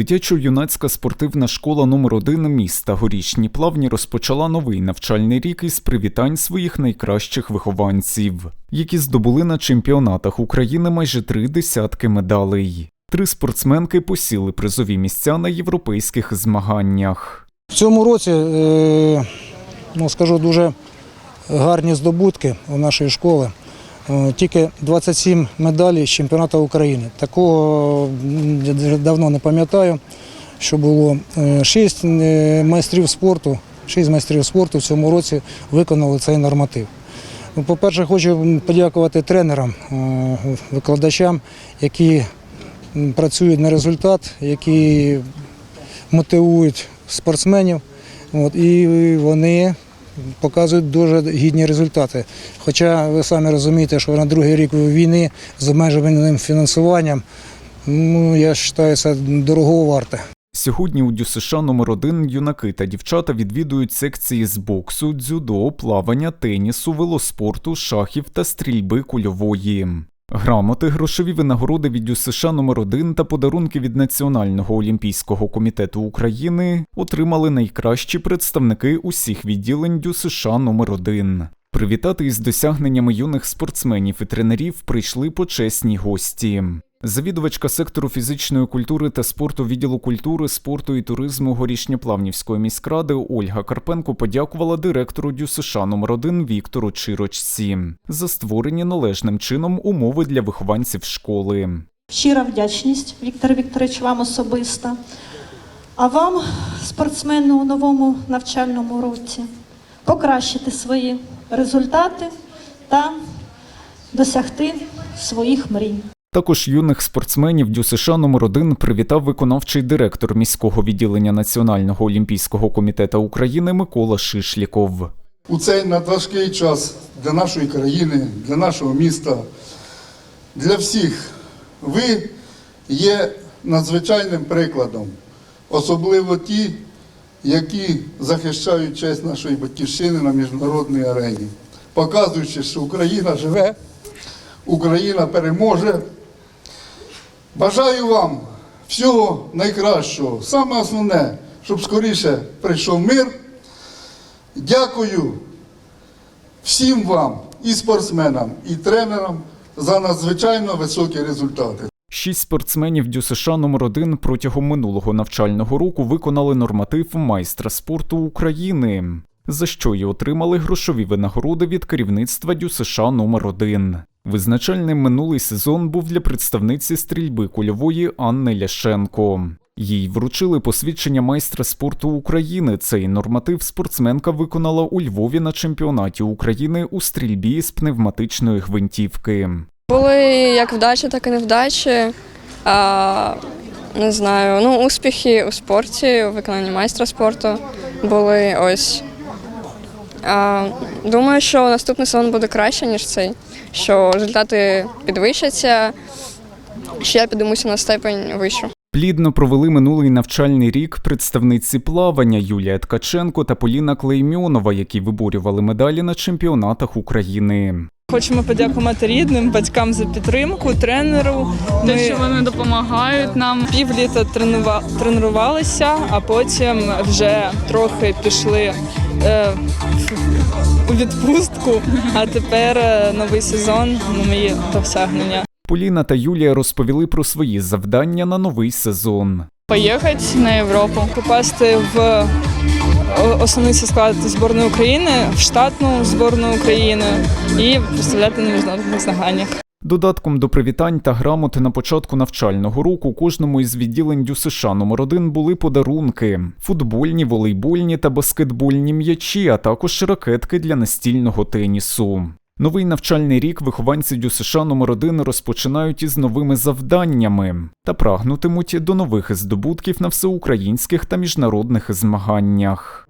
Дитячо-юнацька спортивна школа номер 1 міста Горішні Плавні розпочала новий навчальний рік із привітань своїх найкращих вихованців, які здобули на чемпіонатах України майже три десятки медалей. Три спортсменки посіли призові місця на європейських змаганнях. В цьому році, е, ну, скажу, дуже гарні здобутки у нашої школи. Е, Тільки 27 медалей з чемпіонату України. Такого я давно не пам'ятаю, що було 6 майстрів спорту. 6 майстрів спорту в цьому році виконали цей норматив. Ну, По-перше, хочу подякувати тренерам, е, викладачам, які працюють на результат, які мотивують спортсменів. От, і вони показують дуже гідні результати. Хоча ви самі розумієте, що на другий рік війни з обмеженим фінансуванням, ну, я вважаю, це дорого варте. Сьогодні у ДЮСШ номер 1 юнаки та дівчата відвідують секції з боксу, дзюдо, плавання, тенісу, велоспорту, шахів та стрільби кульової. Грамоти, грошові винагороди від ЮСШ номер 1 та подарунки від Національного олімпійського комітету України отримали найкращі представники усіх відділень ЮСШ номер 1 Привітати із досягненнями юних спортсменів і тренерів прийшли почесні гості. Завідувачка сектору фізичної культури та спорту відділу культури, спорту і туризму Горішньоплавнівської міськради Ольга Карпенко подякувала директору ДЮСШ номер 1 Віктору Чирочці за створені належним чином умови для вихованців школи. Щира вдячність, Віктор Вікторович, вам особисто. А вам, спортсмени у новому навчальному році, покращити свої результати та досягти своїх мрій. Також юних спортсменів ДЮСШ номер 1 привітав виконавчий директор міського відділення Національного олімпійського комітету України Микола Шишліков. у цей надважкий час для нашої країни, для нашого міста, для всіх. Ви є надзвичайним прикладом, особливо ті, які захищають честь нашої батьківщини на міжнародній арені, показуючи, що Україна живе, Україна переможе. Бажаю вам всього найкращого. Саме основне, щоб скоріше прийшов мир. Дякую всім вам, і спортсменам, і тренерам за надзвичайно високі результати. Шість спортсменів ДЮСШ номер 1 протягом минулого навчального року виконали норматив майстра спорту України, за що й отримали грошові винагороди від керівництва ДЮСШ номер 1 Визначальним минулий сезон був для представниці стрільби кульової Анни Ляшенко. Їй вручили посвідчення майстра спорту України. Цей норматив спортсменка виконала у Львові на чемпіонаті України у стрільбі з пневматичної гвинтівки. Були як вдачі, так і невдачі. А, не знаю, ну, успіхи у спорті, у виконанні майстра спорту були ось. Думаю, що наступний сезон буде краще, ніж цей, що результати підвищаться, що я підіймуся на степень вищу. Плідно провели минулий навчальний рік представниці плавання Юлія Ткаченко та Поліна Клеймьонова, які виборювали медалі на чемпіонатах України. Хочемо подякувати рідним, батькам за підтримку, тренеру. Те, що вони допомагають нам. півліта тренува... тренувалися, а потім вже трохи пішли е, у відпустку. А тепер е, новий сезон, мої досягнення. Поліна та Юлія розповіли про свої завдання на новий сезон. Поїхати на Європу. Попасти в основний склад збірної України, в штатну збірну України і представляти на міжнародних змаганнях. Додатком до привітань та грамоти на початку навчального року кожному із відділень ДЮСШ номер 1 були подарунки: футбольні, волейбольні та баскетбольні м'ячі, а також ракетки для настільного тенісу. Новий навчальний рік вихованці ДЮСШ номер 1 розпочинають із новими завданнями та прагнутимуть до нових здобутків на всеукраїнських та міжнародних змаганнях.